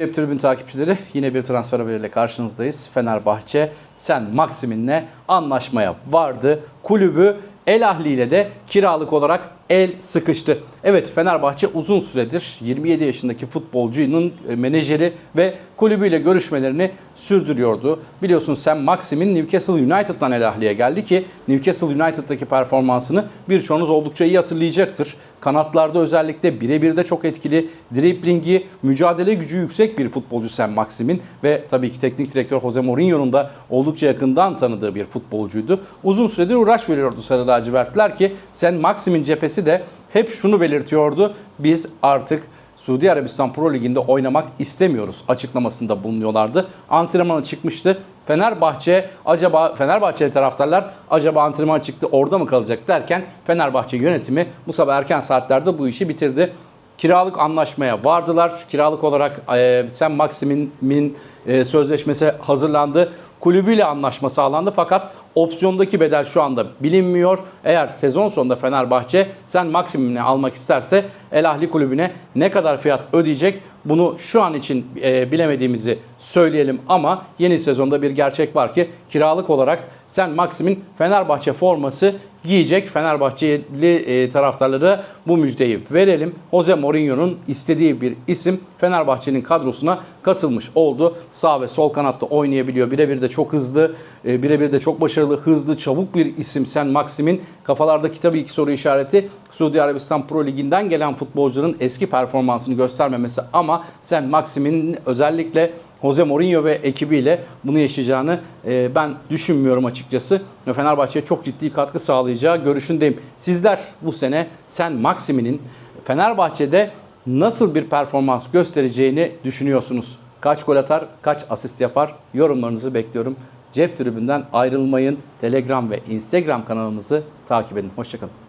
Hep tribün takipçileri yine bir transfer haberiyle karşınızdayız. Fenerbahçe Sen Maksim'inle anlaşmaya vardı. Kulübü El Ahli ile de kiralık olarak el sıkıştı. Evet Fenerbahçe uzun süredir 27 yaşındaki futbolcunun e, menajeri ve kulübüyle görüşmelerini sürdürüyordu. Biliyorsun Sen Maxim'in Newcastle United'dan El Ahli'ye geldi ki Newcastle United'daki performansını birçoğunuz oldukça iyi hatırlayacaktır. Kanatlarda özellikle birebir de çok etkili. Driblingi, mücadele gücü yüksek bir futbolcu Sen Maxim'in ve tabii ki teknik direktör Jose Mourinho'nun da oldukça yakından tanıdığı bir futbolcuydu. Uzun süredir uğraş veriyordu Sarı lacivertler ki Sen Maxim'in cephesi de hep şunu belirtiyordu. Biz artık Suudi Arabistan Pro Ligi'nde oynamak istemiyoruz açıklamasında bulunuyorlardı. Antrenmana çıkmıştı. Fenerbahçe acaba Fenerbahçeli taraftarlar acaba antrenman çıktı orada mı kalacak derken Fenerbahçe yönetimi bu sabah erken saatlerde bu işi bitirdi. Kiralık anlaşmaya vardılar. Kiralık olarak e, Sen Maxim'in e, sözleşmesi hazırlandı. Kulübüyle anlaşma sağlandı fakat opsiyondaki bedel şu anda bilinmiyor. Eğer sezon sonunda Fenerbahçe Sen Maxim'ini almak isterse El Ahli kulübüne ne kadar fiyat ödeyecek bunu şu an için e, bilemediğimizi söyleyelim ama yeni sezonda bir gerçek var ki kiralık olarak Sen Maxim'in Fenerbahçe forması giyecek. Fenerbahçeli e, taraftarlara bu müjdeyi verelim. Jose Mourinho'nun istediği bir isim Fenerbahçe'nin kadrosuna katılmış oldu. Sağ ve sol kanatta oynayabiliyor. Birebir de çok hızlı, e, birebir de çok başarılı, hızlı, çabuk bir isim Sen Maxim'in. Kafalardaki tabii ki soru işareti Suudi Arabistan Pro Ligi'nden gelen futbolcuların eski performansını göstermemesi ama Sen Maxim'in özellikle Jose Mourinho ve ekibiyle bunu yaşayacağını e, ben düşünmüyorum açıkçası. Fenerbahçe'ye çok ciddi katkı sağlayacağı görüşündeyim. Sizler bu sene Sen Maxim'inin Fenerbahçe'de nasıl bir performans göstereceğini düşünüyorsunuz? Kaç gol atar, kaç asist yapar? Yorumlarınızı bekliyorum. Cep tribünden ayrılmayın. Telegram ve Instagram kanalımızı takip edin. Hoşçakalın.